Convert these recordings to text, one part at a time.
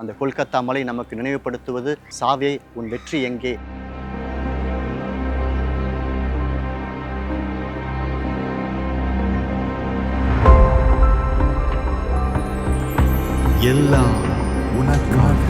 அந்த கொல்கத்தா மலை நமக்கு நினைவுபடுத்துவது சாவே உன் வெற்றி எங்கே? எல்லாம் உனக்காக.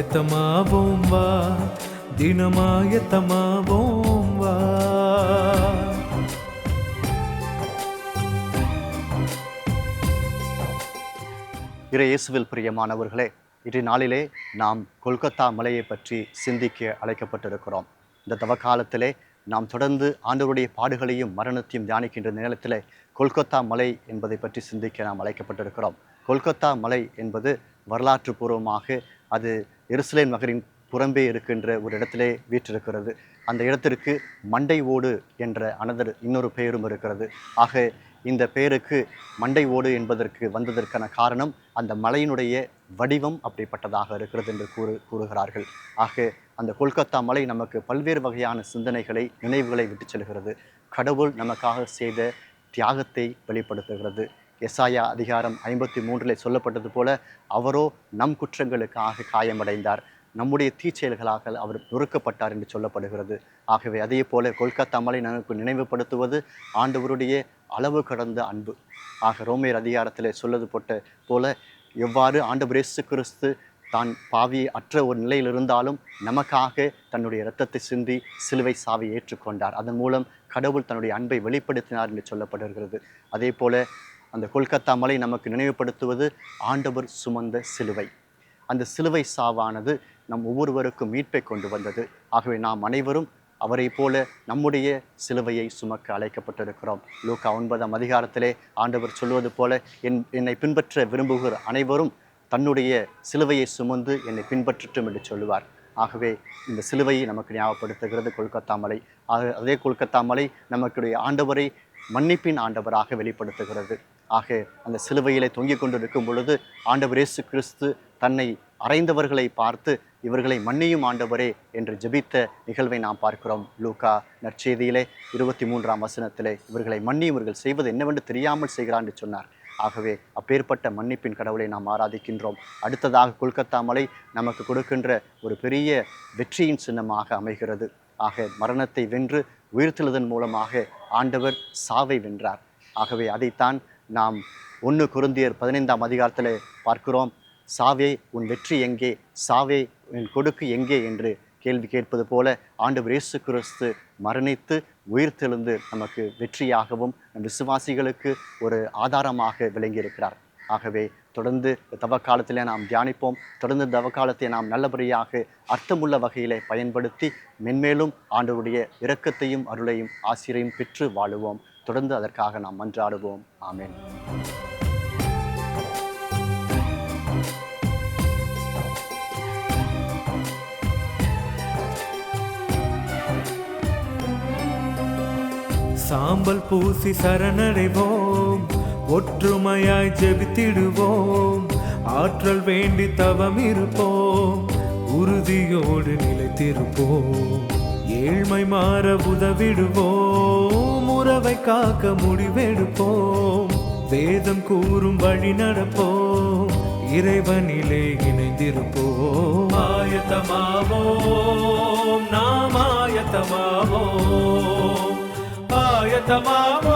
ஆயத்தமாவோம் வா. தினமாயத்தமாவோம் வா. இயேசுவில் பிரியமானவர்களே இன்று நாளிலே நாம் கொல்கத்தா மலையை பற்றி சிந்திக்க அழைக்கப்பட்டிருக்கிறோம். இந்த தவக்காலத்திலே நாம் தொடர்ந்து ஆண்டவருடைய பாடுகளையும் மரணத்தையும் தியானிக்கின்ற நேரத்திலே கொல்கத்தா மலை என்பதை பற்றி சிந்திக்க நாம் அழைக்கப்பட்டிருக்கிறோம். கொல்கத்தா மலை என்பது வரலாற்று பூர்வமாக அது எருசலேம் நகரின் புறம்பே இருக்கின்ற ஒரு இடத்திலே வீற்றிருக்கிறது. அந்த இடத்திற்கு மண்டை ஓடு என்ற அனதர் இன்னொரு பெயரும் இருக்கிறது. ஆக இந்த பெயருக்கு மண்டை ஓடு என்பதற்கு வந்ததற்கான காரணம் அந்த மலையினுடைய வடிவம் அப்படிப்பட்டதாக இருக்கிறது என்று கூறு கூறுகிறார்கள். ஆக அந்த கொல்கத்தா மலை நமக்கு பல்வேறு வகையான சிந்தனைகளை நினைவுகளை விட்டு செல்கிறது. கடவுள் நமக்காக செய்த தியாகத்தை வெளிப்படுத்துகிறது. எசாயா அதிகாரம் ஐம்பத்தி மூன்றில் சொல்லப்பட்டது போல அவரோ நம் குற்றங்களுக்காக காயமடைந்தார். நம்முடைய தீச்செயல்களாக அவர் நொறுக்கப்பட்டார் என்று சொல்லப்படுகிறது. ஆகவே அதே போல கொல்கத்தா மலை நமக்கு நினைவுபடுத்துவது ஆண்டவருடைய அளவு கடந்த அன்பு. ஆக ரோமேர் அதிகாரத்தில் சொல்லது போட்ட போல எவ்வாறு ஆண்டவர் இயேசு கிறிஸ்து தான் பாவி அற்ற ஒரு நிலையில் இருந்தாலும் நமக்காக தன்னுடைய இரத்தத்தை சிந்தி சிலுவை சாவி ஏற்றுக்கொண்டார். அதன் மூலம் கடவுள் தன்னுடைய அன்பை வெளிப்படுத்தினார் என்று சொல்லப்படுகிறது. அதே போல அந்த கொல்கத்தா மலை நமக்கு நினைவுபடுத்துவது ஆண்டவர் சுமந்த சிலுவை. அந்த சிலுவை சாவானது நம் ஒவ்வொருவருக்கும் மீட்பை கொண்டு வந்தது. ஆகவே நாம் அனைவரும் அவரை போல நம்முடைய சிலுவையை சுமக்க அழைக்கப்பட்டிருக்கிறோம். லூக்கா ஒன்பதாம் அதிகாரத்திலே ஆண்டவர் சொல்வது போல என் என்னை பின்பற்ற விரும்புகிற அனைவரும் தன்னுடைய சிலுவையை சுமந்து என்னை பின்பற்றட்டும் என்று சொல்லுவார். ஆகவே இந்த சிலுவையை நமக்கு ஞாபகப்படுத்துகிறது கொல்கத்தா மலை. அதே கொல்கத்தா மலை நமக்குடைய ஆண்டவரை மன்னிப்பின் ஆண்டவராக வெளிப்படுத்துகிறது. ஆக அந்த சிலுவையிலே தொங்கிக் கொண்டிருக்கும் பொழுது ஆண்டவர் இயேசு கிறிஸ்து தன்னை அறைந்தவர்களை பார்த்து இவர்களை மன்னியும் ஆண்டவரே என்று ஜெபித்த நிகழ்வை நாம் பார்க்கிறோம். லூகா நற்செய்தியிலே இருபத்தி மூன்றாம் வசனத்திலே இவர்களை மன்னி இவர்கள் செய்வது என்னவென்று தெரியாமல் செய்கிறான் என்று சொன்னார். ஆகவே அப்பேற்பட்ட மன்னிப்பின் கடவுளை நாம் ஆராதிக்கின்றோம். அடுத்ததாக கொல்கத்தா மலை நமக்கு கொடுக்கின்ற ஒரு பெரிய வெற்றியின் சின்னமாக அமைகிறது. ஆக மரணத்தை வென்று உயிர்த்தெழுதன் மூலமாக ஆண்டவர் சாவை வென்றார். ஆகவே அதைத்தான் நாம் ஒன்று குருந்தியர் பதினைந்தாம் அதிகாரத்தில் பார்க்கிறோம். சாவே உன் வெற்றி எங்கே? சாவே உன் கொடுக்கு எங்கே? என்று கேள்வி கேட்பது போல ஆண்டவர் இயேசு கிறிஸ்து மரணித்து உயிர்த்தெழுந்து நமக்கு வெற்றியாகவும் நம் விசுவாசிகளுக்கு ஒரு ஆதாரமாக விளங்கியிருக்கிறார். ஆகவே தொடர்ந்து தவ நாம் தியானிப்போம். தொடர்ந்து தவ காலத்தை நாம் நல்லபடியாக அர்த்தமுள்ள வகையிலே பயன்படுத்தி மென்மேலும் ஆண்டவருடைய இரக்கத்தையும் அருளையும் ஆசிரியையும் பெற்று வாழுவோம். தொடர்ந்து அதற்காக நாம் மன்றாடுவோம். ஆமேன். சாம்பல் பூசி சரணடைவோம். ஒற்றுமையாய் ஜெபித்திடுவோம். ஆற்றல் வேண்டி தவம் இருப்போம். உறுதியோடு நிலைத்திருப்போம். ஏழ்மை மாற உதவிடுவோம். உறவை காக்க முடிவெடுப்போம். வேதம் கூறும் வழி நடப்போம். இறைவனிலே இணைந்திருப்போம். ஆயத்தமாவோம் நாம் ஆயத்தமாவோம். ஆயத்தமாவோம்.